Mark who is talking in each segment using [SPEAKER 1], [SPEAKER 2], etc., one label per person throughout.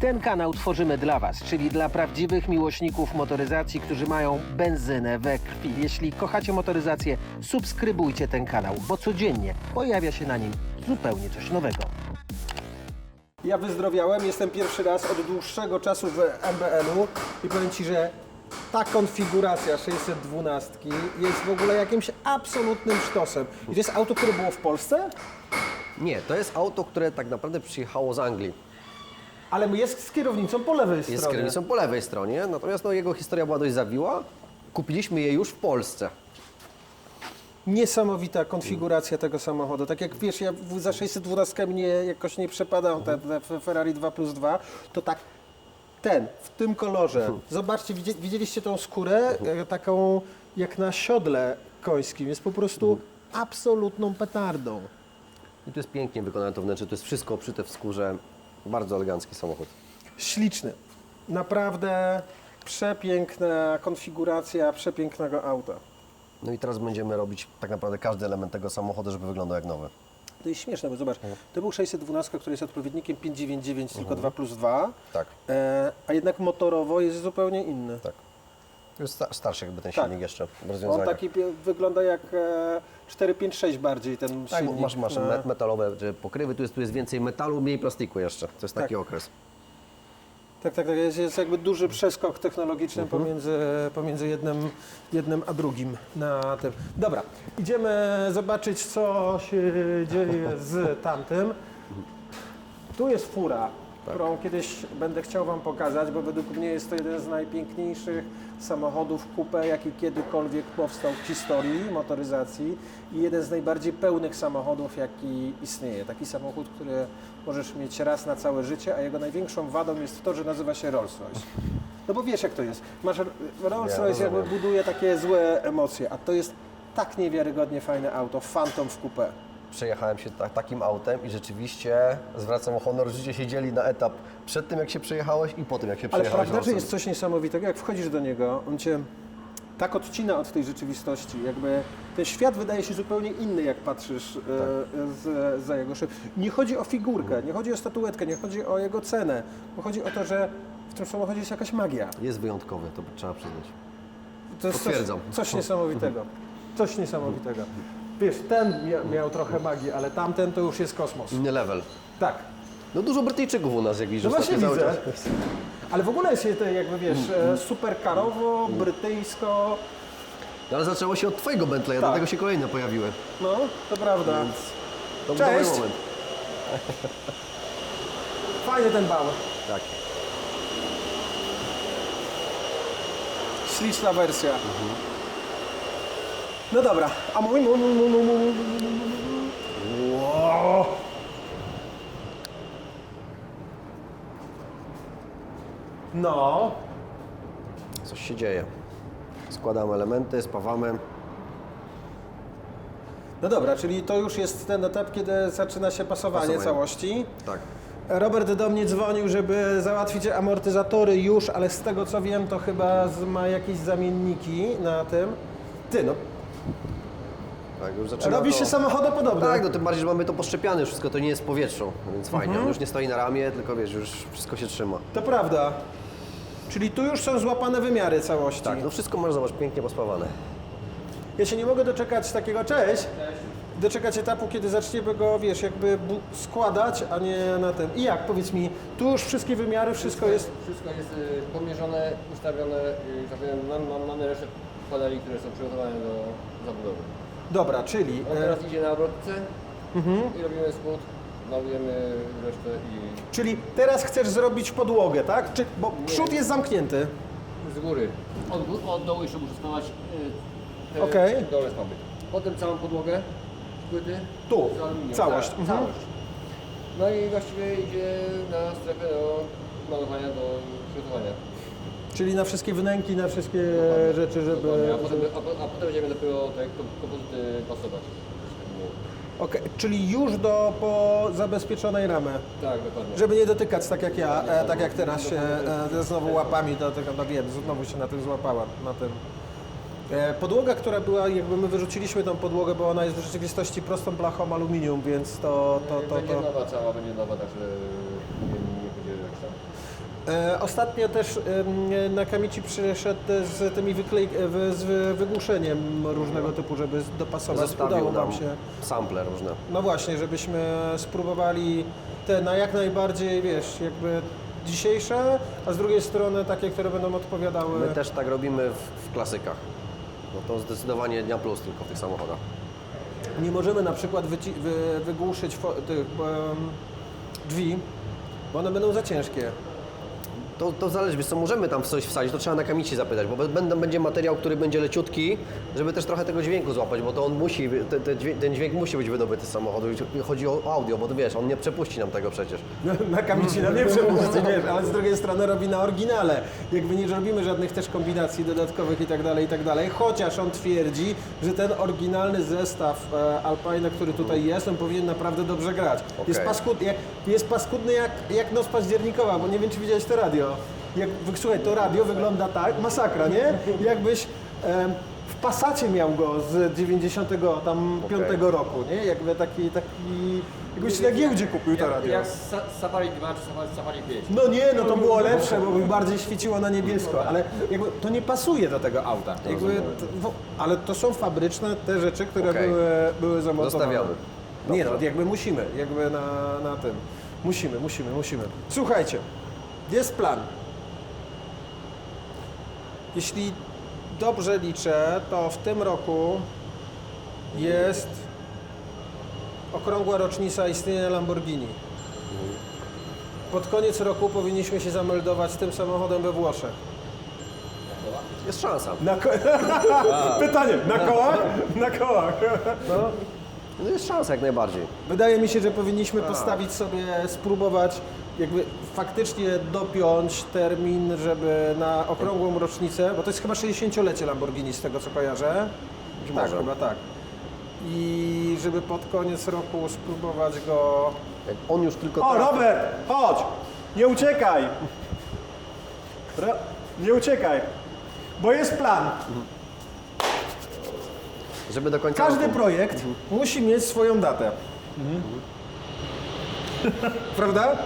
[SPEAKER 1] Ten kanał tworzymy dla Was, czyli dla prawdziwych miłośników motoryzacji, którzy mają benzynę we krwi. Jeśli kochacie motoryzację, subskrybujcie ten kanał, bo codziennie pojawia się na nim zupełnie coś nowego. Ja wyzdrowiałem, jestem pierwszy raz od dłuższego czasu w MBL-u i powiem Ci, że ta konfiguracja 612 jest w ogóle jakimś absolutnym sztosem. I to jest auto, które było w Polsce,
[SPEAKER 2] Nie, to jest auto, które tak naprawdę przyjechało z Anglii.
[SPEAKER 1] Ale jest z kierownicą po lewej
[SPEAKER 2] Jest z
[SPEAKER 1] stronie.
[SPEAKER 2] kierownicą po lewej stronie, natomiast no, jego historia była dość zawiła. Kupiliśmy je już w Polsce.
[SPEAKER 1] Niesamowita konfiguracja tego samochodu. Tak jak wiesz, ja za 612 mnie jakoś nie przepadał te, te Ferrari 2 plus 2, to tak ten, w tym kolorze. Zobaczcie, widzie, widzieliście tą skórę, e, taką jak na siodle końskim. Jest po prostu absolutną petardą.
[SPEAKER 2] I tu jest pięknie wykonane to wnętrze, to jest wszystko obszyte w skórze. Bardzo elegancki samochód.
[SPEAKER 1] Śliczny. Naprawdę przepiękna konfiguracja przepięknego auta.
[SPEAKER 2] No i teraz będziemy robić tak naprawdę każdy element tego samochodu, żeby wyglądał jak nowy.
[SPEAKER 1] To jest śmieszne, bo zobacz, to był 612, który jest odpowiednikiem 599, tylko 2 plus 2,
[SPEAKER 2] Tak,
[SPEAKER 1] e, a jednak motorowo jest zupełnie inny.
[SPEAKER 2] tak. To jest sta- starszy jakby ten
[SPEAKER 1] Tak.
[SPEAKER 2] silnik jeszcze w
[SPEAKER 1] On taki pie- wygląda jak e, 456 bardziej ten
[SPEAKER 2] Tak,
[SPEAKER 1] silnik.
[SPEAKER 2] masz, masz met- metalowe pokrywy, tu jest, tu jest więcej metalu, mniej plastiku jeszcze. To jest taki
[SPEAKER 1] Tak.
[SPEAKER 2] okres.
[SPEAKER 1] Tak, tak, tak. Jest, jest jakby duży przeskok technologiczny
[SPEAKER 2] Mhm.
[SPEAKER 1] pomiędzy, pomiędzy jednym, jednym a drugim na tym. Dobra, idziemy zobaczyć, co się dzieje z tamtym. Tu jest fura. Którą kiedyś będę chciał Wam pokazać, bo według mnie jest to jeden z najpiękniejszych samochodów coupe, jaki kiedykolwiek powstał w historii motoryzacji i jeden z najbardziej pełnych samochodów, jaki istnieje. Taki samochód, który możesz mieć raz na całe życie, a jego największą wadą jest to, że nazywa się Rolls-Royce. No bo wiesz jak to jest. Masz Rolls-Royce
[SPEAKER 2] Ja
[SPEAKER 1] jakby buduje takie złe emocje, a to jest tak niewiarygodnie fajne auto, Phantom w coupe.
[SPEAKER 2] Przejechałem się ta, takim autem i rzeczywiście zwracam honor, że się dzieli na etap przed tym, jak się przejechałeś i po tym, jak się
[SPEAKER 1] Ale
[SPEAKER 2] przejechałeś.
[SPEAKER 1] prawda, że jest coś niesamowitego, jak wchodzisz do niego, on cię tak odcina od tej rzeczywistości, jakby ten świat wydaje się zupełnie inny, jak patrzysz e, z, za jego szyb. Nie chodzi o figurkę, nie chodzi o statuetkę, nie chodzi o jego cenę, bo chodzi o to, że w tym samochodzie jest jakaś magia.
[SPEAKER 2] Jest wyjątkowy, to trzeba przyznać.
[SPEAKER 1] To jest coś,
[SPEAKER 2] Potwierdzam.
[SPEAKER 1] coś niesamowitego. Coś niesamowitego. Wiesz, ten mia, miał trochę magii, ale tamten to już jest kosmos.
[SPEAKER 2] Inny level.
[SPEAKER 1] Tak.
[SPEAKER 2] No dużo Brytyjczyków u nas, jak widzisz,
[SPEAKER 1] No właśnie widzę. Ale w ogóle jest jakby, wiesz, e, superkarowo, brytyjsko,
[SPEAKER 2] No, ale zaczęło się od Twojego Bentleya,
[SPEAKER 1] Tak.
[SPEAKER 2] dlatego się kolejne pojawiły.
[SPEAKER 1] No, to prawda.
[SPEAKER 2] To był
[SPEAKER 1] Cześć.
[SPEAKER 2] dobry moment.
[SPEAKER 1] Fajny ten bał.
[SPEAKER 2] Tak.
[SPEAKER 1] Śliczna wersja. No dobra, a mój, mój, mój, mój, mój, mój, mój, mój. Wow. No.
[SPEAKER 2] Coś się dzieje. Składam elementy, spawamy.
[SPEAKER 1] No dobra, czyli to już jest ten etap, kiedy zaczyna się pasowanie,
[SPEAKER 2] Pasowanie.
[SPEAKER 1] całości.
[SPEAKER 2] Tak.
[SPEAKER 1] Robert do mnie dzwonił, żeby załatwić amortyzatory już, ale z tego co wiem, to chyba ma jakieś zamienniki na tym. Ty, no
[SPEAKER 2] tak, już zaczyna
[SPEAKER 1] robi
[SPEAKER 2] to...
[SPEAKER 1] się samochodopodobne.
[SPEAKER 2] Tak, no tym bardziej, że mamy to poszczepiane, wszystko to nie jest w powietrzu, więc fajnie.
[SPEAKER 1] Mhm.
[SPEAKER 2] On już nie stoi na ramię, tylko wiesz, już wszystko się trzyma.
[SPEAKER 1] To prawda. Czyli tu już są złapane wymiary całości.
[SPEAKER 2] Tak, no wszystko masz, zobacz, pięknie pospawane.
[SPEAKER 1] Ja się nie mogę doczekać takiego cześć. Doczekać etapu, kiedy zaczniemy go, wiesz, jakby bu- składać, a nie na tym. I jak, powiedz mi, tu już wszystkie wymiary, wszystko jest...
[SPEAKER 3] Wszystko jest y, pomierzone, ustawione, y, tak powiem, mam, mam, mamy resztę paneli, które są przygotowane do zabudowy.
[SPEAKER 1] Dobra, czyli...
[SPEAKER 3] On
[SPEAKER 1] E,
[SPEAKER 3] teraz idzie na obrotce i robimy skłód, malujemy resztę i
[SPEAKER 1] czyli teraz chcesz zrobić podłogę, tak? Czy, bo przód jest zamknięty.
[SPEAKER 3] z góry. Od, gó- od dołu jeszcze muszę spawać y, te
[SPEAKER 1] Okej.
[SPEAKER 3] dole spawy. Potem całą podłogę z płyty.
[SPEAKER 1] Tu,
[SPEAKER 3] z aluminium.
[SPEAKER 1] całość.
[SPEAKER 3] Tak,
[SPEAKER 1] Mhm.
[SPEAKER 3] całość. No i właściwie idzie na strefę do malowania, do przygotowania.
[SPEAKER 1] Czyli na wszystkie wnęki, na wszystkie rzeczy, żeby...
[SPEAKER 3] Dokładnie. A potem, a, a potem będziemy dopiero te kom- kompozyty pasować.
[SPEAKER 1] Okej, czyli już do po zabezpieczonej ramy.
[SPEAKER 3] Tak, dokładnie.
[SPEAKER 1] Żeby nie dotykać tak jak ja, e, tak jak teraz się e, znowu łapami do tego, no wiem, znowu się na tym złapałem, na tym. E, podłoga, która była, jakby my wyrzuciliśmy tą podłogę, bo ona jest w rzeczywistości prostą blachą aluminium, więc to, to, to,
[SPEAKER 3] będzie
[SPEAKER 1] to,
[SPEAKER 3] nowa cała, będzie nowa, także nie, nie będzie jak tam.
[SPEAKER 1] E, ostatnio też na Kamici przyszedł z tymi wyklej... w- z wygłuszeniem różnego typu, żeby dopasować.
[SPEAKER 2] Zostawił
[SPEAKER 1] Udało nam
[SPEAKER 2] nam
[SPEAKER 1] się.
[SPEAKER 2] sample różne.
[SPEAKER 1] No właśnie, żebyśmy spróbowali te na jak najbardziej, wiesz, jakby dzisiejsze, a z drugiej strony takie, które będą odpowiadały.
[SPEAKER 2] My też tak robimy w, w klasykach. No to zdecydowanie dnia plus tylko w tych samochodach.
[SPEAKER 1] Nie możemy na przykład wyci- wy- wygłuszyć fo- tych em, drzwi, bo one będą za ciężkie.
[SPEAKER 2] To, to zależy, wiesz co, możemy tam w coś wsadzić, to trzeba na kamici zapytać, bo będą, będzie materiał, który będzie leciutki, żeby też trochę tego dźwięku złapać, bo to on musi, te, te dźwięk, ten dźwięk musi być wydobyty z samochodu. Chodzi o audio, bo to wiesz, on nie przepuści nam tego przecież.
[SPEAKER 1] Na Kamici na nie przepuści, wiesz, ale z drugiej strony robi na oryginale. Jakby nie robimy żadnych też kombinacji dodatkowych i tak dalej, i tak dalej. Chociaż on twierdzi, że ten oryginalny zestaw e, Alpine, który tutaj jest, on powinien naprawdę dobrze grać. Jest,
[SPEAKER 2] Okej.
[SPEAKER 1] paskudny, jak, jest paskudny jak, jak noc październikowa, bo nie wiem, czy widziałeś to radio. Jak, słuchaj, to radio wygląda tak, masakra, nie? Jakbyś em, w Passacie miał go z 95 tam
[SPEAKER 2] Okej.
[SPEAKER 1] piątego roku, nie? Jakby taki, taki jakbyś na giełdzie kupił to radio.
[SPEAKER 3] jak Sa- Safari 2 czy Safari, Safari 5.
[SPEAKER 1] No nie, no to było lepsze, bo by bardziej świeciło na niebiesko, ale jakby to nie pasuje do tego auta. Jakby to, ale to są fabryczne te rzeczy, które
[SPEAKER 2] Okej.
[SPEAKER 1] były, były zamontowane.
[SPEAKER 2] Zostawiamy.
[SPEAKER 1] Nie no, jakby musimy, jakby na, na tym. Musimy, musimy, musimy. Słuchajcie, jest plan. Jeśli dobrze liczę, to w tym roku jest okrągła rocznica istnienia Lamborghini. Pod koniec roku powinniśmy się zameldować z tym samochodem we Włoszech.
[SPEAKER 2] Jest szansa.
[SPEAKER 1] Na ko- Pytanie, na kołach? Na kołach.
[SPEAKER 2] No jest szansa jak najbardziej.
[SPEAKER 1] Wydaje mi się, że powinniśmy postawić sobie, spróbować jakby faktycznie dopiąć termin, żeby na okrągłą rocznicę, bo to jest chyba 60-lecie Lamborghini z tego co kojarzę.
[SPEAKER 2] Być
[SPEAKER 1] tak,
[SPEAKER 2] może.
[SPEAKER 1] chyba tak. I żeby pod koniec roku spróbować go...
[SPEAKER 2] Jak on już tylko
[SPEAKER 1] O, Robert, chodź! Nie uciekaj! Ro... Nie uciekaj! Bo jest plan.
[SPEAKER 2] żeby do końca
[SPEAKER 1] Każdy
[SPEAKER 2] roku.
[SPEAKER 1] projekt musi mieć swoją datę. Prawda?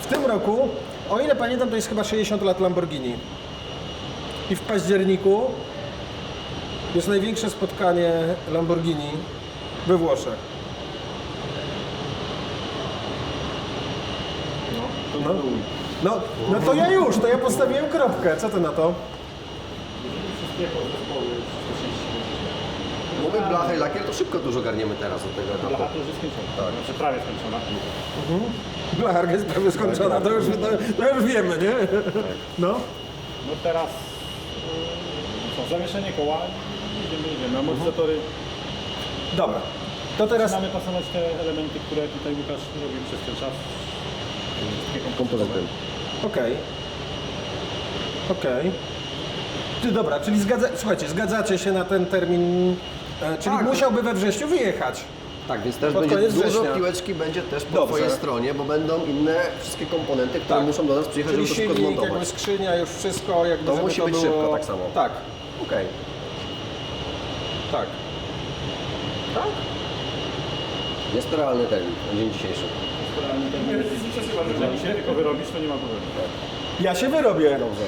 [SPEAKER 1] W tym roku, o ile pamiętam, to jest chyba 60 lat Lamborghini. I w październiku jest największe spotkanie Lamborghini we Włoszech. No, no, no to ja już, to ja postawiłem kropkę. Co ty na to?
[SPEAKER 2] Mówię blachę i lakier, to szybko dużo garniemy teraz od tego etapu.
[SPEAKER 4] Blacha to już jest skończona. Tak. Znaczy prawie skończona.
[SPEAKER 1] Blacharka jest prawie skończona, to już, to, to już wiemy, nie? No.
[SPEAKER 4] No teraz yy, co, zawieszenie koła, idziemy, idziemy. Amortyzatory,
[SPEAKER 1] Dobra. To teraz
[SPEAKER 4] zaczynamy pasować te elementy, które tutaj Łukasz robił przez ten czas. Wszystkie
[SPEAKER 2] Kompozytem.
[SPEAKER 1] Okej. Okej. Ty dobra, czyli zgadza... słuchajcie, zgadzacie się na ten termin, e, czyli
[SPEAKER 2] Tak.
[SPEAKER 1] musiałby we wrześniu wyjechać.
[SPEAKER 2] Tak, więc też
[SPEAKER 1] Pod
[SPEAKER 2] będzie
[SPEAKER 1] koniec
[SPEAKER 2] dużo
[SPEAKER 1] września.
[SPEAKER 2] piłeczki będzie też po
[SPEAKER 1] Dobrze.
[SPEAKER 2] twojej stronie, bo będą inne wszystkie komponenty, które
[SPEAKER 1] Tak.
[SPEAKER 2] muszą do nas przyjechać,
[SPEAKER 1] Czyli
[SPEAKER 2] żeby to
[SPEAKER 1] silnik, jakby
[SPEAKER 2] zmontować.
[SPEAKER 1] skrzynia, już wszystko, jakby
[SPEAKER 2] To
[SPEAKER 1] żeby
[SPEAKER 2] musi być
[SPEAKER 1] było...
[SPEAKER 2] szybko tak samo.
[SPEAKER 1] Tak,
[SPEAKER 2] Okej.
[SPEAKER 1] tak. Tak?
[SPEAKER 2] Jest to realny termin, na dzień dzisiejszy.
[SPEAKER 4] Jeżeli się tylko wyrobisz, to nie ma problemu.
[SPEAKER 1] Ja się wyrobię.
[SPEAKER 2] Dobrze.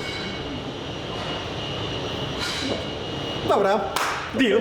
[SPEAKER 1] Dobra, deal.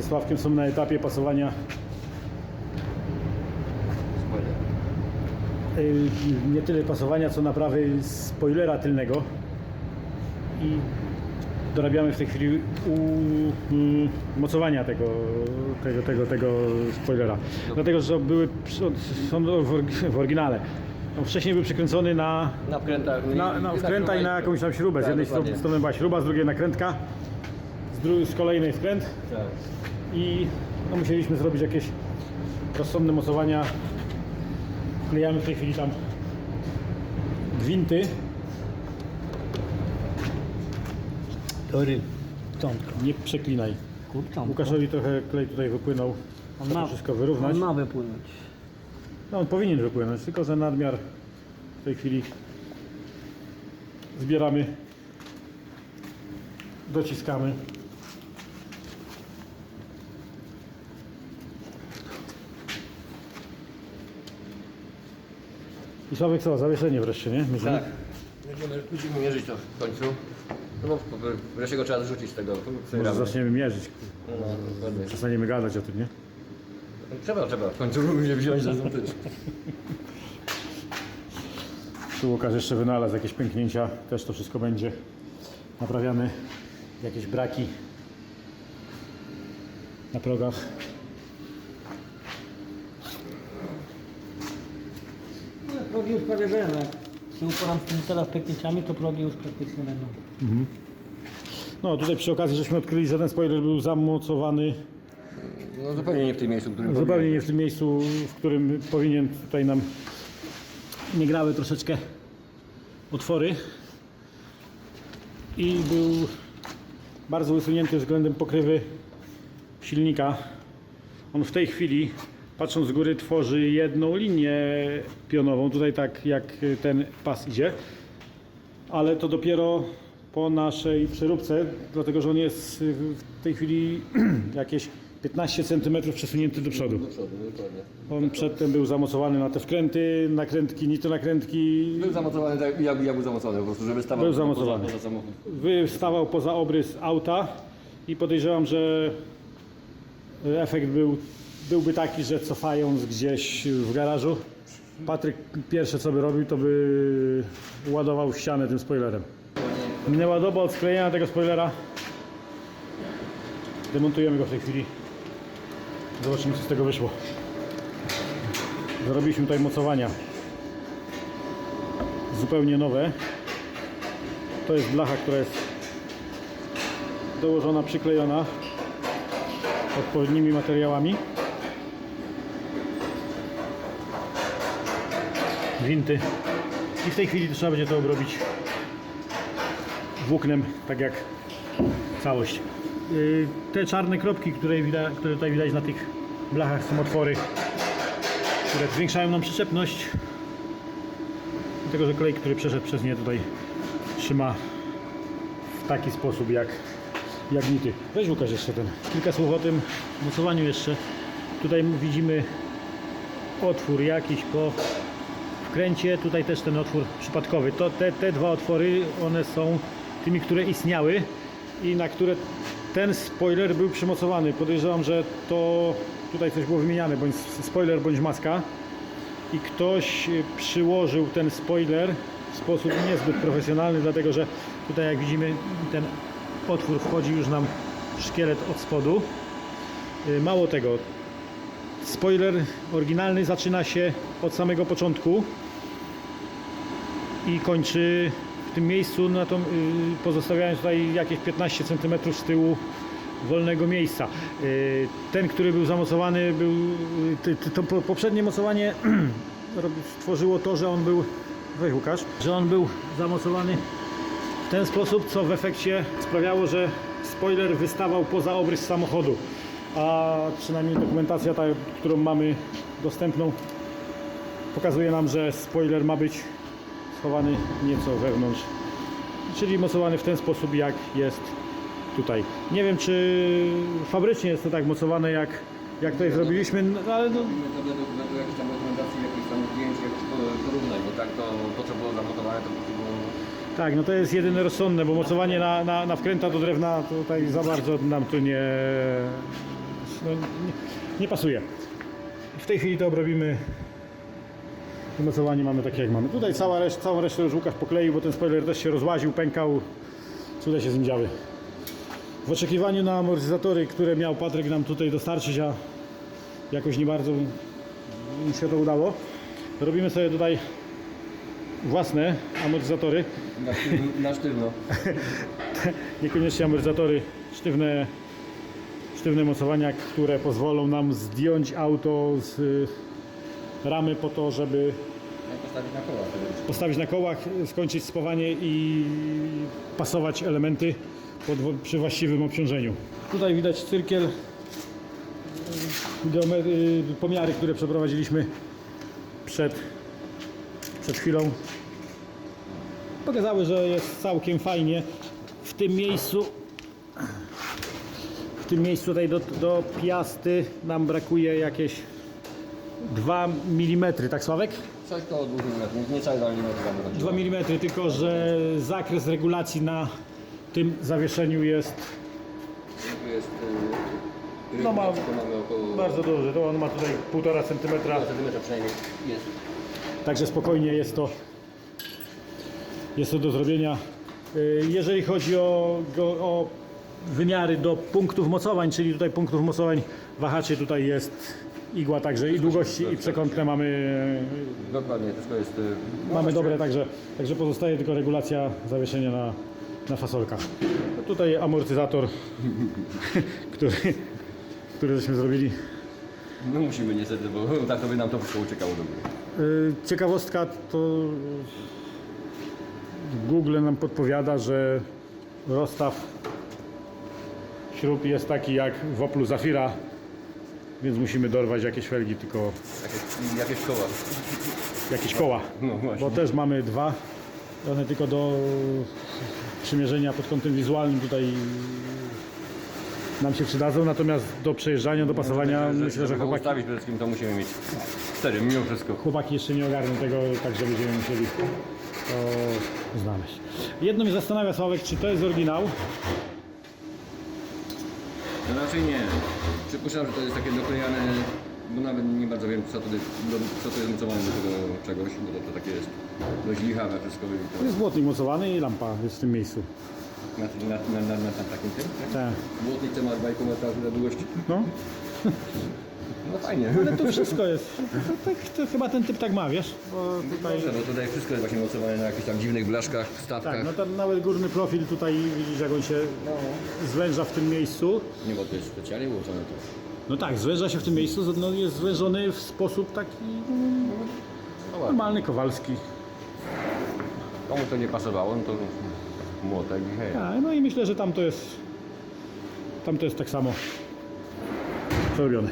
[SPEAKER 4] ze Sławkiem są na etapie pasowania y, nie tyle pasowania, co naprawy spoilera tylnego i dorabiamy w tej chwili mocowania tego, tego, tego, tego spoilera. Dlatego, że były są w orygi- w oryginale. On wcześniej był przykręcony na,
[SPEAKER 3] Na
[SPEAKER 4] na, na wkręta i na jakąś tam śrubę. Z
[SPEAKER 3] Tak,
[SPEAKER 4] jednej strony była śruba, z drugiej nakrętka, z, z kolejnej wkręt
[SPEAKER 3] Tak.
[SPEAKER 4] i no, musieliśmy zrobić jakieś rozsądne mocowania Wklejamy w tej chwili tam gwinty.
[SPEAKER 5] Tory.
[SPEAKER 4] Nie przeklinaj.
[SPEAKER 5] Kurczątko.
[SPEAKER 4] Łukaszowi trochę klej tutaj wypłynął.
[SPEAKER 5] On ma,
[SPEAKER 4] wszystko wyrównać.
[SPEAKER 5] on ma wypłynąć.
[SPEAKER 4] No on powinien wypłynąć, tylko że nadmiar w tej chwili zbieramy, dociskamy. I Sławek co, zawieszenie wreszcie, nie? Mierzymy?
[SPEAKER 3] Tak. Będziemy, będziemy mierzyć to w końcu. No bo wreszcie go trzeba zrzucić z tego.
[SPEAKER 4] Może zaczniemy mierzyć.
[SPEAKER 3] No, dokładnie.
[SPEAKER 4] Przestaniemy gadać o tym, nie?
[SPEAKER 3] Trzeba, trzeba. W końcu się wziąć za tą.
[SPEAKER 4] Tu Łukasz jeszcze wynalazł jakieś pęknięcia, też to wszystko będzie naprawiane. Jakieś braki na progach.
[SPEAKER 5] Progi już prawie będą. Jak się uporam z tymi teraz pęknięciami, to progi już praktycznie będą.
[SPEAKER 4] No tutaj przy okazji żeśmy odkryli, że ten spoiler był zamocowany
[SPEAKER 3] No zupełnie nie w tym miejscu, w którym
[SPEAKER 4] zupełnie nie w tym miejscu, w którym powinien tutaj nam nie grały troszeczkę otwory i był bardzo wysunięty względem pokrywy silnika. On w tej chwili, patrząc z góry, tworzy jedną linię pionową, tutaj tak jak ten pas idzie, ale to dopiero po naszej przeróbce, dlatego że on jest w tej chwili jakieś 15 cm przesunięty do przodu.
[SPEAKER 3] Do przodu, dokładnie.
[SPEAKER 4] On przedtem był zamocowany na te wkręty, nakrętki, nitronakrętki.
[SPEAKER 3] Był zamocowany tak, jak, jak był zamocowany po prostu, żeby stawał
[SPEAKER 4] Był
[SPEAKER 3] poza-
[SPEAKER 4] zamocowany.
[SPEAKER 3] Poza, samochód.
[SPEAKER 4] Wystawał poza obrys auta i podejrzewam, że efekt był, byłby taki, że cofając gdzieś w garażu, Patryk pierwsze co by robił, to by ładował ścianę tym spoilerem. Minęła doba od sklejenia tego spoilera. Demontujemy go w tej chwili. Zobaczymy co z tego wyszło. Zrobiliśmy tutaj mocowania zupełnie nowe. To jest blacha, która jest dołożona, przyklejona odpowiednimi materiałami. Gwinty. I w tej chwili trzeba będzie to obrobić włóknem, tak jak całość. Yy, Te czarne kropki, które, widać, które tutaj widać na tych blachach są otwory, które zwiększają nam przyczepność. Dlatego, że klej, który przeszedł przez nie tutaj trzyma w taki sposób jak, jak nity. Weź Łukasz jeszcze ten. Kilka słów o tym mocowaniu jeszcze. Tutaj widzimy otwór jakiś po wkręcie. Tutaj też ten otwór przypadkowy. To te, te dwa otwory, one są tymi, które istniały i na które ten spoiler był przymocowany. Podejrzewam, że to tutaj coś było wymieniane, bądź spoiler, bądź maska i ktoś y, przyłożył ten spoiler w sposób niezbyt profesjonalny, dlatego że tutaj jak widzimy ten otwór wchodzi już nam szkielet od spodu. Y, Mało tego, spoiler oryginalny zaczyna się od samego początku i kończy w tym miejscu, na y, pozostawiając tutaj jakieś 15 cm z tyłu wolnego miejsca. Y, Ten, który był zamocowany, był, y, to po- poprzednie mocowanie stworzyło to, że on był, weź Łukasz, że on był zamocowany w ten sposób, co w efekcie sprawiało, że spoiler wystawał poza obrys samochodu. A przynajmniej dokumentacja, ta, którą mamy dostępną, pokazuje nam, że spoiler ma być schowany nieco wewnątrz, czyli mocowany w ten sposób, jak jest tutaj. Nie wiem, czy fabrycznie jest to tak mocowane, jak, jak tutaj zrobiliśmy, no, ale no,
[SPEAKER 3] To według, według jakiejś tam dokumentacji, jakichś tam zdjęć, jakichś po- porównań, bo tak to, to co było zamontowane, to po prostu było...
[SPEAKER 4] Tak, no to jest jedyne rozsądne, bo mocowanie na, na, na wkręta do drewna tutaj za bardzo nam tu nie, no, nie, nie pasuje. W tej chwili to obrobimy. Mocowanie mamy takie jak mamy. Tutaj cała reszt, całą resztę już Łukasz pokleił, bo ten spoiler też się rozłaził, pękał. Cuda się z nim działy. W oczekiwaniu na amortyzatory, które miał Patryk nam tutaj dostarczyć, a jakoś nie bardzo mi się to udało, robimy sobie tutaj własne amortyzatory.
[SPEAKER 3] Na sztywno. Na sztywno.
[SPEAKER 4] Niekoniecznie amortyzatory, sztywne, sztywne mocowania, które pozwolą nam zdjąć auto z, ramy po to, żeby
[SPEAKER 3] postawić na koła. wtedy.
[SPEAKER 4] postawić na kołach, skończyć spawanie i pasować elementy pod, przy właściwym obciążeniu. Tutaj widać cyrkiel, geometry, pomiary, które przeprowadziliśmy przed, przed chwilą. Pokazały, że jest całkiem fajnie. W tym miejscu tym miejscu tutaj do, do piasty nam brakuje jakieś 2 mm, tak Sławek?
[SPEAKER 3] Coś koło 2 mm, nie cały 2 mm tam wychodzi.
[SPEAKER 4] 2 mm, tylko że zakres regulacji na tym zawieszeniu jest
[SPEAKER 3] jest... Yy,
[SPEAKER 4] No ma-
[SPEAKER 3] około...
[SPEAKER 4] bardzo duży. To on ma tutaj 1,5 cm,
[SPEAKER 3] centymetra przynajmniej jest.
[SPEAKER 4] także spokojnie jest to, jest to do zrobienia. Y, Jeżeli chodzi o, o wymiary do punktów mocowań, czyli tutaj punktów mocowań wahaczy, tutaj jest igła także i długości i przekątne mamy,
[SPEAKER 3] Dokładnie, wszystko jest... Yy,
[SPEAKER 4] mamy dobre, także, także pozostaje tylko regulacja zawieszenia na, na fasolkach. No tutaj amortyzator, który, który żeśmy zrobili.
[SPEAKER 3] No musimy niestety, bo tak to by nam to wszystko uciekało do góry.
[SPEAKER 4] Y, Ciekawostka to Google nam podpowiada, że rozstaw śrub jest taki jak w Oplu Zafira, więc musimy dorwać jakieś felgi, tylko
[SPEAKER 3] Jakieś, jakieś koła.
[SPEAKER 4] jakieś koła,
[SPEAKER 3] No właśnie.
[SPEAKER 4] bo też mamy dwa. One tylko do przymierzenia pod kątem wizualnym tutaj nam się przydadzą, natomiast do przejeżdżania, do pasowania myślę, że chłopaki,
[SPEAKER 3] ustawić przede wszystkim to musimy mieć cztery mimo wszystko.
[SPEAKER 4] chłopaki jeszcze nie ogarną tego, także będziemy musieli to znaleźć. Jedno mnie zastanawia Sławek, czy to jest oryginał?
[SPEAKER 3] Raczej nie. Przypuszczam, że to jest takie doklejane, bo nawet nie bardzo wiem co to, do, co to jest mocowane do tego czegoś, bo to, to takie jest dość lichawe wszystko.
[SPEAKER 4] To jest błotnik mocowany i lampa jest w tym miejscu.
[SPEAKER 3] Na, na, na, na, na takim tym, tak?
[SPEAKER 4] Tak.
[SPEAKER 3] Błotnice ma 2,5 metra długości.
[SPEAKER 4] No,
[SPEAKER 3] No fajnie.
[SPEAKER 4] ale to wszystko jest. To, tak, to chyba ten typ tak ma, wiesz? Bo tutaj,
[SPEAKER 3] Dobrze, bo tutaj wszystko jest właśnie mocowane na jakichś tam dziwnych blaszkach, stawkach.
[SPEAKER 4] tak, no ten nawet górny profil tutaj widzisz jak on się zwęża w tym miejscu.
[SPEAKER 3] Nie, bo to jest specjalnie ułożone to.
[SPEAKER 4] No tak, zwęża się w tym miejscu, no jest zwężony w sposób taki normalny, kowalski.
[SPEAKER 3] Komu to nie pasowało, no to młotek i hej.
[SPEAKER 4] A, no i myślę, że tam to jest tam to jest tak samo zrobione.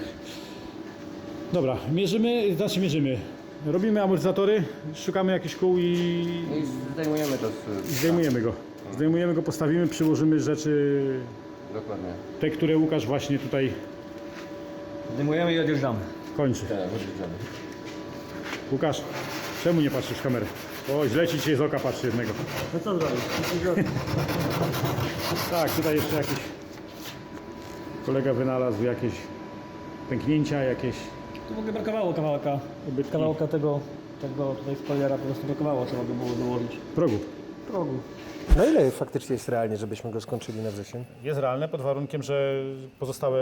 [SPEAKER 4] Dobra, mierzymy, znaczy mierzymy. Robimy amortyzatory, szukamy jakichś kół i
[SPEAKER 3] No i zdejmujemy to z...
[SPEAKER 4] i zdejmujemy go. Zdejmujemy go, postawimy, przyłożymy rzeczy,
[SPEAKER 3] Dokładnie.
[SPEAKER 4] te, które Łukasz właśnie tutaj
[SPEAKER 5] Zdejmujemy i odjeżdżamy.
[SPEAKER 4] kończy.
[SPEAKER 3] Tak, odjeżdżamy.
[SPEAKER 4] Łukasz, czemu nie patrzysz w kamerę? O, źle ci dzisiaj z oka patrzy jednego.
[SPEAKER 5] No co zrobić?
[SPEAKER 4] Tak, tutaj jeszcze jakiś kolega wynalazł jakieś pęknięcia, jakieś
[SPEAKER 5] Tu w ogóle brakowało kawałka, kawałka tego, tego tutaj spoilera po prostu brakowało, trzeba by było dołożyć.
[SPEAKER 4] progu.
[SPEAKER 5] Progu.
[SPEAKER 6] Na ile faktycznie jest realnie, żebyśmy go skończyli na wrzesień?
[SPEAKER 4] Jest realne pod warunkiem, że pozostałe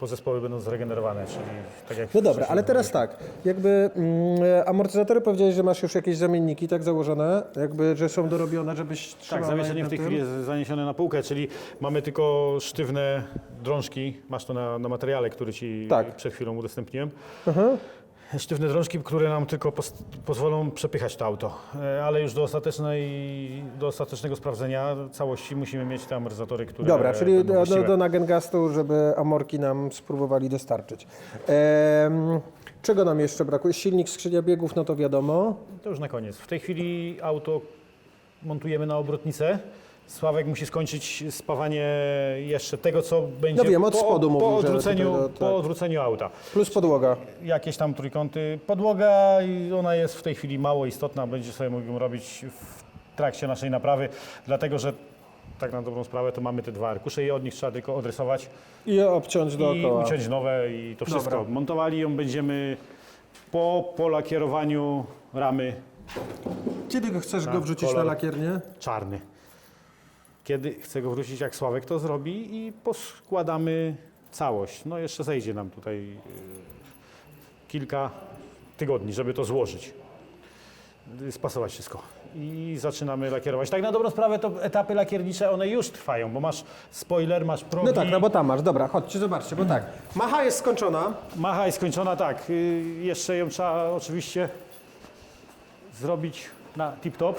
[SPEAKER 4] pozespoły będą zregenerowane, czyli tak jak
[SPEAKER 1] No dobra, ale teraz tak, jakby mm, amortyzatory powiedziałeś, że masz już jakieś zamienniki tak założone, jakby, że są dorobione, żebyś
[SPEAKER 4] Tak,
[SPEAKER 1] trzymał na
[SPEAKER 4] w tej chwili jest zaniesione na półkę, czyli mamy tylko sztywne drążki, masz to na, na materiale, który Ci
[SPEAKER 1] Tak.
[SPEAKER 4] przed chwilą udostępniłem.
[SPEAKER 1] Aha.
[SPEAKER 4] Sztywne drążki, które nam tylko pozwolą przepychać to auto, E, ale już do, ostatecznej, do ostatecznego sprawdzenia całości musimy mieć te amortyzatory, które
[SPEAKER 1] Dobra, czyli do, do, do Nagengastu, żeby amorki nam spróbowali dostarczyć. Em, czego nam jeszcze brakuje? Silnik, skrzynia biegów, no to wiadomo.
[SPEAKER 4] To już na koniec. W tej chwili auto montujemy na obrotnicę. Sławek musi skończyć spawanie jeszcze tego, co będzie
[SPEAKER 1] No wiem, od
[SPEAKER 4] po,
[SPEAKER 1] spodu
[SPEAKER 4] po,
[SPEAKER 1] mówił, że
[SPEAKER 4] odwróceniu,
[SPEAKER 1] tutaj, no, tak.
[SPEAKER 4] po odwróceniu auta.
[SPEAKER 1] Plus podłoga.
[SPEAKER 4] Jakieś tam trójkąty. Podłoga, i ona jest w tej chwili mało istotna, będzie sobie mógł robić w trakcie naszej naprawy, dlatego że tak na dobrą sprawę to mamy te dwa arkusze i od nich trzeba tylko odrysować
[SPEAKER 1] I obciąć
[SPEAKER 4] i
[SPEAKER 1] dookoła.
[SPEAKER 4] uciąć nowe i to wszystko.
[SPEAKER 1] Dobra.
[SPEAKER 4] Montowali ją będziemy po polakierowaniu ramy
[SPEAKER 1] Kiedy go chcesz go wrzucić
[SPEAKER 4] kolor.
[SPEAKER 1] na lakiernię?
[SPEAKER 4] czarny. Kiedy chcę go wrócić, jak Sławek to zrobi i poskładamy całość. No jeszcze zejdzie nam tutaj y, kilka tygodni, żeby to złożyć. y, spasować wszystko. I zaczynamy lakierować. Tak na dobrą sprawę to etapy lakiernicze, one już trwają, bo masz spoiler, masz progi.
[SPEAKER 1] No tak, no bo tam masz, dobra, chodźcie, zobaczcie, bo tak. Macha jest skończona.
[SPEAKER 4] Macha jest skończona, tak. y, Jeszcze ją trzeba oczywiście zrobić na tip-top.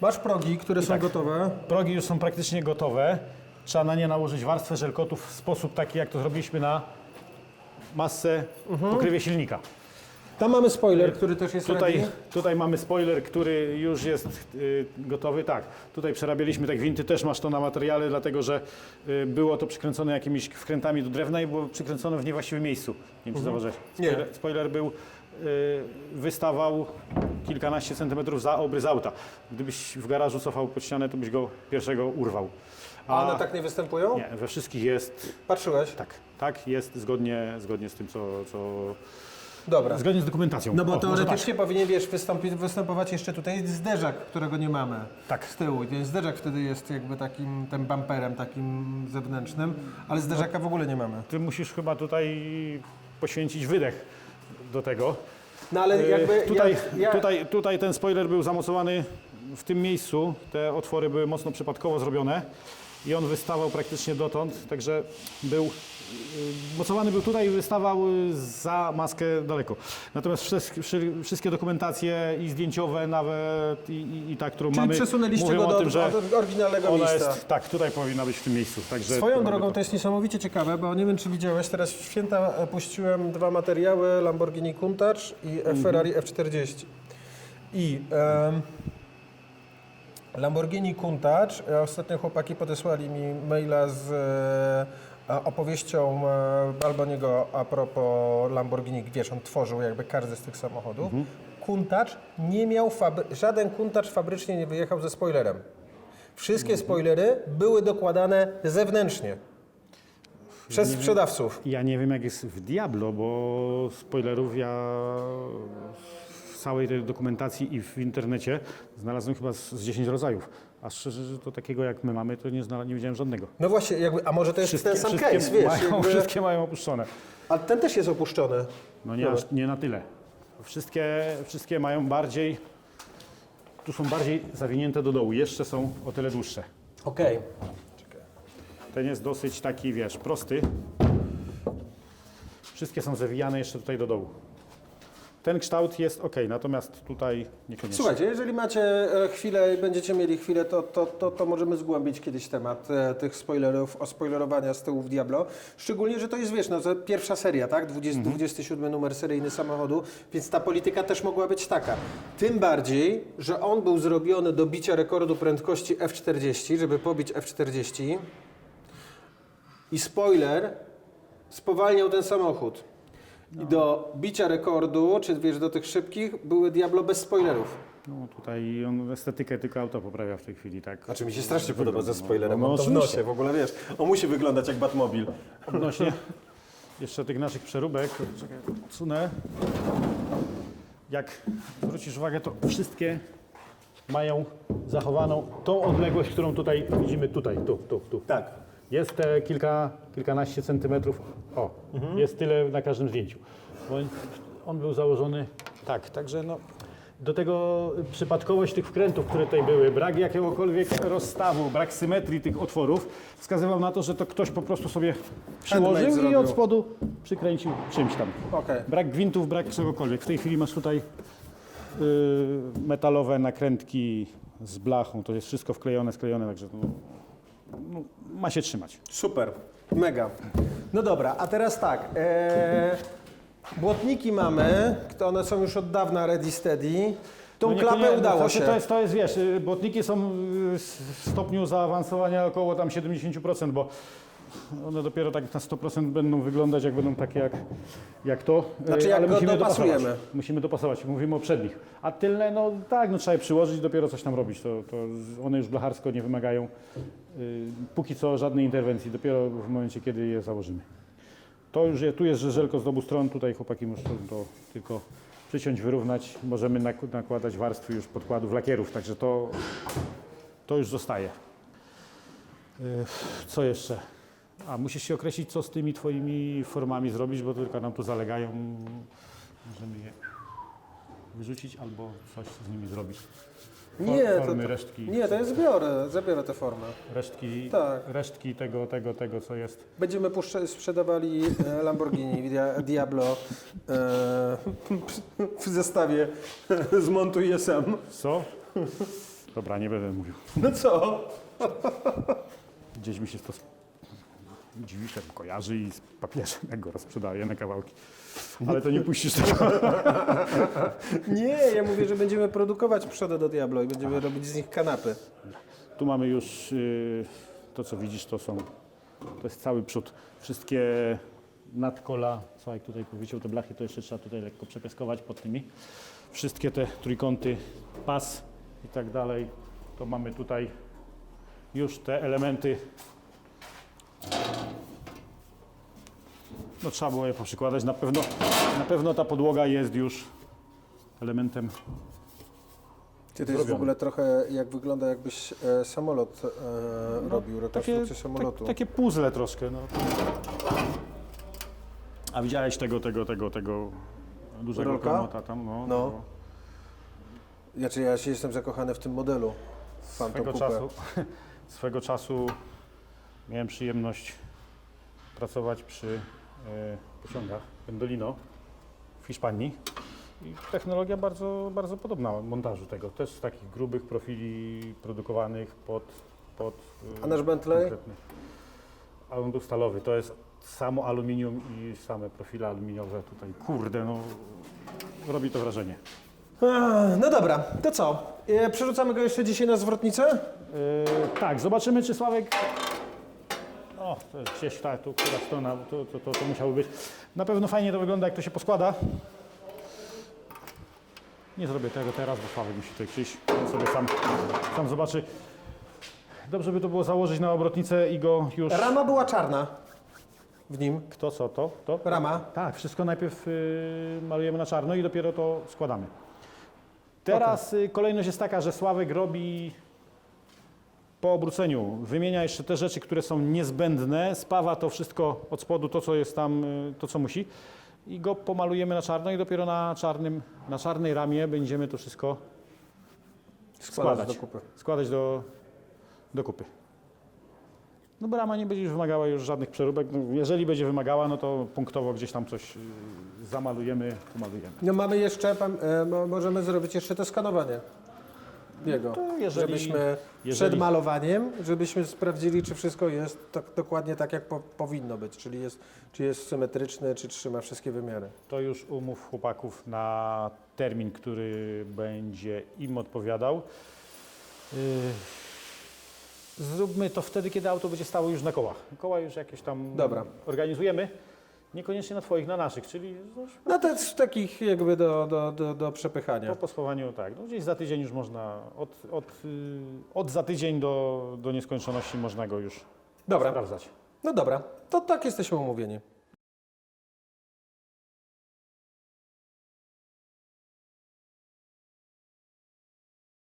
[SPEAKER 1] Masz progi, które są
[SPEAKER 4] tak.
[SPEAKER 1] gotowe.
[SPEAKER 4] Progi już są praktycznie gotowe. Trzeba na nie nałożyć warstwę żelkotów w sposób taki, jak to zrobiliśmy na masce pokrywie silnika.
[SPEAKER 1] Tam mamy spoiler, który też jest
[SPEAKER 4] Tutaj,
[SPEAKER 1] ready.
[SPEAKER 4] tutaj mamy spoiler, który już jest y, gotowy. Tak, tutaj przerabialiśmy te gwinty, też masz to na materiale, dlatego że y, było to przykręcone jakimiś wkrętami do drewna i było przykręcone w niewłaściwym miejscu. Nie wiem, czy zauważyłeś.
[SPEAKER 1] Nie.
[SPEAKER 4] Spoiler, spoiler był, wystawał kilkanaście centymetrów za obrys auta. Gdybyś w garażu cofał pod ścianę, to byś go pierwszego urwał.
[SPEAKER 1] A one tak nie występują?
[SPEAKER 4] Nie, we wszystkich jest,
[SPEAKER 1] Patrzyłeś?
[SPEAKER 4] tak, tak, jest zgodnie, zgodnie z tym, co, co
[SPEAKER 1] Dobra.
[SPEAKER 4] zgodnie z dokumentacją.
[SPEAKER 1] No bo
[SPEAKER 4] O, może
[SPEAKER 1] teoretycznie powinien, wiesz, wystąpić, występować jeszcze tutaj zderzak, którego nie mamy.
[SPEAKER 4] Tak.
[SPEAKER 1] Z tyłu. Ten zderzak wtedy jest jakby takim, tym bumperem takim zewnętrznym, ale zderzaka w ogóle nie mamy.
[SPEAKER 4] Ty musisz chyba tutaj poświęcić wydech do tego.
[SPEAKER 1] No ale jakby...
[SPEAKER 4] E, tutaj,
[SPEAKER 1] ja, ja,
[SPEAKER 4] tutaj, tutaj ten spoiler był zamocowany w tym miejscu. Te otwory były mocno przypadkowo zrobione i on wystawał praktycznie dotąd, także był y, mocowany był tutaj i wystawał y, za maskę daleko. Natomiast wszystkie, wszy- wszystkie dokumentacje i zdjęciowe nawet i, i, i ta, którą
[SPEAKER 1] Czyli
[SPEAKER 4] mamy,
[SPEAKER 1] przesunęliście
[SPEAKER 4] mówią
[SPEAKER 1] go
[SPEAKER 4] o
[SPEAKER 1] do
[SPEAKER 4] tym, że
[SPEAKER 1] oryginalnego
[SPEAKER 4] ona
[SPEAKER 1] miejsca.
[SPEAKER 4] jest, tak, tutaj powinna być w tym miejscu. Także
[SPEAKER 1] Swoją drogą
[SPEAKER 4] to.
[SPEAKER 1] to jest niesamowicie ciekawe, bo nie wiem czy widziałeś, teraz w święta e, puściłem dwa materiały, Lamborghini Countach i Ferrari F40. I em, Lamborghini Countach, e, ostatnio chłopaki podesłali mi maila z e, opowieścią e, Alboniego a propos Lamborghini, wiesz, on tworzył jakby każdy z tych samochodów. Countach nie miał, żaden Countach fabrycznie nie wyjechał ze spoilerem. Wszystkie spoilery były dokładane zewnętrznie. Przez sprzedawców.
[SPEAKER 4] Ja nie wiem jak jest w Diablo, bo spoilerów ja całej tej dokumentacji i w internecie znalazłem chyba z, z 10 rodzajów. A szczerze, że to takiego jak my mamy, to nie, znala- nie widziałem żadnego.
[SPEAKER 1] No właśnie, jakby, a może to jest ten sam
[SPEAKER 4] wszystkie,
[SPEAKER 1] case, wiesz?
[SPEAKER 4] mają,
[SPEAKER 1] Jakby,
[SPEAKER 4] wszystkie mają opuszczone.
[SPEAKER 1] a ten też jest opuszczony.
[SPEAKER 4] No nie, aż, nie na tyle. Wszystkie, wszystkie mają bardziej, tu są bardziej zawinięte do dołu, jeszcze są o tyle dłuższe.
[SPEAKER 1] Okej.
[SPEAKER 4] Ten jest dosyć taki, wiesz, prosty. Wszystkie są zawijane jeszcze tutaj do dołu. Ten kształt jest ok, natomiast tutaj niekoniecznie.
[SPEAKER 1] Słuchajcie, jeżeli macie e, chwilę, będziecie mieli chwilę, to, to, to, to możemy zgłębić kiedyś temat e, tych spoilerów, ospoilerowania z tyłu w Diablo. Szczególnie, że to jest, wiesz, no, to pierwsza seria, tak? 20, 27 numer seryjny samochodu, więc ta polityka też mogła być taka. Tym bardziej, że on był zrobiony do bicia rekordu prędkości F40, żeby pobić F40 i spoiler spowalniał ten samochód. I do bicia rekordu, czy wiesz, do tych szybkich, były Diablo bez spoilerów.
[SPEAKER 4] No tutaj on estetykę tylko auto poprawia w tej chwili, tak?
[SPEAKER 1] Znaczy mi się strasznie podoba ze spoilerem,
[SPEAKER 4] No,
[SPEAKER 1] mam to w
[SPEAKER 4] oczywiście.
[SPEAKER 1] nosie, w ogóle wiesz, on musi wyglądać jak Batmobil.
[SPEAKER 4] Odnośnie jeszcze tych naszych przeróbek, czekaj, odsunę. Jak zwrócisz uwagę, to wszystkie mają zachowaną tą odległość, którą tutaj widzimy tutaj, tu, tu, tu.
[SPEAKER 1] Tak.
[SPEAKER 4] Jest te kilka, kilkanaście centymetrów, o, jest tyle na każdym zdjęciu. Bo on był założony tak, także no, do tego przypadkowość tych wkrętów, które tutaj były, brak jakiegokolwiek rozstawu, brak symetrii tych otworów wskazywał na to, że to ktoś po prostu sobie przyłożył i od spodu przykręcił czymś tam.
[SPEAKER 1] Okej.
[SPEAKER 4] Brak gwintów, brak czegokolwiek. W tej chwili masz tutaj y, metalowe nakrętki z blachą, to jest wszystko wklejone, sklejone, także no, no, ma się trzymać.
[SPEAKER 1] Super, mega. No dobra, a teraz tak. E, błotniki mamy, to one są już od dawna ready steady. Tą
[SPEAKER 4] No
[SPEAKER 1] klapę
[SPEAKER 4] no
[SPEAKER 1] udało się.
[SPEAKER 4] To jest, to jest, wiesz, y, błotniki są y, w stopniu zaawansowania około tam 70%, bo one dopiero tak na 100% będą wyglądać, jak będą takie jak, jak to. y,
[SPEAKER 1] Znaczy, jak
[SPEAKER 4] ale
[SPEAKER 1] go
[SPEAKER 4] musimy
[SPEAKER 1] dopasujemy.
[SPEAKER 4] dopasować. Musimy dopasować, mówimy o przednich. A tylne, no tak, no trzeba je przyłożyć, dopiero coś tam robić. To, to one już blacharsko nie wymagają y, póki co żadnej interwencji, dopiero w momencie, kiedy je założymy. To już je, tu jest żelko z obu stron, tutaj chłopaki muszą to tylko przyciąć, wyrównać. Możemy nak- nakładać warstwy już podkładów lakierów, także to, to już zostaje. Yy, Co jeszcze? A musisz się określić, co z tymi twoimi formami zrobić, bo tylko nam tu zalegają. Możemy je wyrzucić albo coś z nimi zrobić.
[SPEAKER 1] Nie, to,
[SPEAKER 4] formy, resztki.
[SPEAKER 1] nie, to ja zbiorę, zabiorę tę formę.
[SPEAKER 4] Resztki,
[SPEAKER 1] Tak.
[SPEAKER 4] resztki tego, tego, tego, co jest.
[SPEAKER 1] Będziemy sprzedawali e, Lamborghini Dia- Diablo e, w zestawie zmontuj je sam.
[SPEAKER 4] Co? Dobra, nie będę mówił.
[SPEAKER 1] No co?
[SPEAKER 4] Gdzieś mi się to dźwiękiem kojarzy i z papieżem, jak go rozprzedaje na kawałki. Ale to nie puścisz tego.
[SPEAKER 1] Nie, ja mówię, że będziemy produkować przody do Diablo i będziemy robić z nich kanapy.
[SPEAKER 4] Tu mamy już y, to, co widzisz, to są, to jest cały przód. Wszystkie nadkola, co jak tutaj powiedział, te blachy, to jeszcze trzeba tutaj lekko przepiaskować pod tymi. Wszystkie te trójkąty, pas i tak dalej, to mamy tutaj już te elementy. No trzeba było je poprzykładać. Na pewno, na pewno ta podłoga jest już elementem
[SPEAKER 1] Ty to jest w
[SPEAKER 4] Zrobione.
[SPEAKER 1] ogóle trochę jak wygląda jakbyś e, samolot e, robił, rekonstrukcję samolotu.
[SPEAKER 4] Tak, takie puzzle troszkę. No. A widziałeś tego, tego, tego, tego dużego
[SPEAKER 1] Rolka?
[SPEAKER 4] kromota tam? No.
[SPEAKER 1] No. Znaczy ja się jestem zakochany w tym modelu.
[SPEAKER 4] Swego czasu, swego czasu miałem przyjemność pracować przy e, pociągach Pendolino w Hiszpanii. I technologia bardzo, bardzo podobna montażu tego. Też z takich grubych profili produkowanych pod. pod e,
[SPEAKER 1] A nasz Bentley?
[SPEAKER 4] A on był stalowy. To jest samo aluminium i same profile aluminiowe tutaj. Kurde, no robi to wrażenie.
[SPEAKER 1] No dobra, to co? E, przerzucamy go jeszcze dzisiaj na zwrotnicę?
[SPEAKER 4] Yy, tak, zobaczymy czy Sławek... O, gdzieś ta, tu, która strona, to, to, to, to musiało być. Na pewno fajnie to wygląda, jak to się poskłada. Nie zrobię tego teraz, bo Sławek musi tutaj przyjść. On sobie sam, sam zobaczy. Dobrze by to było założyć na obrotnicę i go już...
[SPEAKER 1] Rama była czarna w nim.
[SPEAKER 4] Kto co, to? to?
[SPEAKER 1] Rama.
[SPEAKER 4] Tak, wszystko najpierw y, malujemy na czarno i dopiero to składamy. Teraz y, kolejność jest taka, że Sławek robi po obróceniu, wymienia jeszcze te rzeczy, które są niezbędne, spawa to wszystko od spodu, to co jest tam, y, to co musi i go pomalujemy na czarno i dopiero na, czarnym, na czarnej ramie będziemy to wszystko składać.
[SPEAKER 1] do kupy.
[SPEAKER 4] Składać do, do kupy. No brama nie będzie już wymagała już żadnych przeróbek. No, jeżeli będzie wymagała, no to punktowo gdzieś tam coś y, zamalujemy, pomalujemy.
[SPEAKER 1] No mamy jeszcze, pam- e, mo- możemy zrobić jeszcze to skanowanie jego.
[SPEAKER 4] to jeżeli-
[SPEAKER 1] żebyśmy
[SPEAKER 4] jeżeli-
[SPEAKER 1] przed malowaniem, żebyśmy sprawdzili, czy wszystko jest tak, dokładnie tak, jak po, powinno być, czyli jest, czy jest symetryczne, czy trzyma wszystkie wymiary.
[SPEAKER 4] To już umów chłopaków na termin, który będzie im odpowiadał. Yy, Zróbmy to wtedy, kiedy auto będzie stało już na kołach. Koła już jakieś tam
[SPEAKER 1] Dobra.
[SPEAKER 4] organizujemy. Niekoniecznie na Twoich, na naszych, czyli
[SPEAKER 1] No to jest takich jakby do, do, do, do przepychania.
[SPEAKER 4] po pospawaniu, tak. No gdzieś za tydzień już można, od, od, yy, od za tydzień do, do nieskończoności można go już
[SPEAKER 1] Dobra,
[SPEAKER 4] sprawdzać.
[SPEAKER 1] no dobra, to tak jesteśmy umówieni.